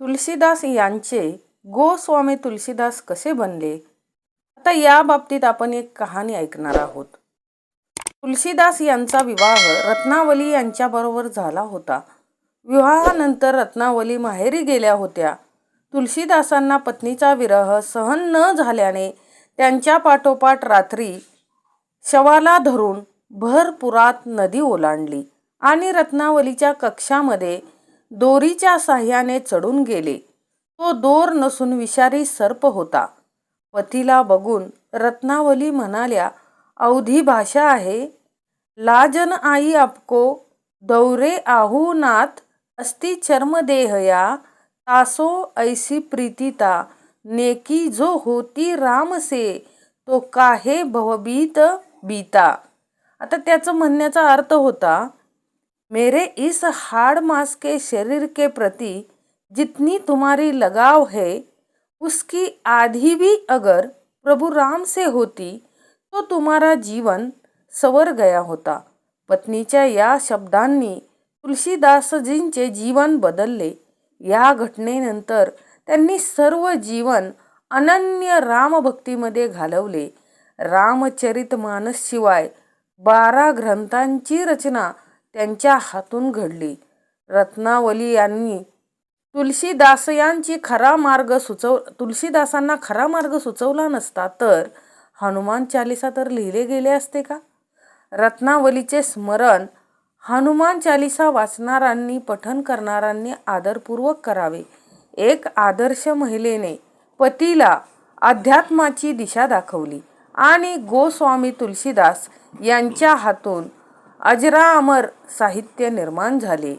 तुलसीदास यांचे गोस्वामी तुलसीदास कसे बनले? आता या बाबतीत आपण एक कहाणी ऐकणार आहोत. तुलसीदास यांचा विवाह रत्नावली यांच्याबरोबर झाला होता. विवाहानंतर रत्नावली माहेरी गेल्या होत्या. तुलसीदासांना पत्नीचा विरह सहन न झाल्याने त्यांच्या पाठोपाठ रात्री शवाला धरून भरपुरात नदी ओलांडली आणि रत्नावलीच्या कक्षामध्ये दोरीच्या साह्याने चढून गेले. तो दोर नसून विषारी सर्प होता. पतीला बघून रत्नावली म्हणाल्या अवधी भाषा आहे. लाजन आई आपको दौरे आहू नाथ अस्ति चर्मदेहया तासो ऐसी प्रीतिता नेकी जो होती राम से तो काहे भवबीत बीता. आता त्याचं म्हणण्याचा अर्थ होता मेरे इस हाड़ मास के शरीर के प्रति जितनी तुम्हारी लगाव है उसकी आधी भी अगर प्रभु राम से होती तो तुम्हारा जीवन सवर गया होता। पत्नीच्या या शब्दांनी तुलसीदासजींचे जीवन बदलले। या घटनेनंतर त्यांनी सर्व जीवन अनन्य रामभक्तीमध्ये घालवले। रामचरित मानसशिवाय बारा ग्रंथांची रचना त्यांच्या हातून घडली. रत्नावली यांनी तुलसीदास यांची खरा मार्ग सुचव तुलसीदासांना खरा मार्ग सुचवला नसता तर हनुमान चालिसा तर लिहिले गेले असते का? रत्नावलीचे स्मरण हनुमान चालिसा वाचणाऱ्यांनी पठन करणाऱ्यांनी आदरपूर्वक करावे. एक आदर्श महिलेने पतीला अध्यात्माची दिशा दाखवली आणि गोस्वामी तुलसीदास यांच्या हातून अजरामर साहित्य निर्माण झाले.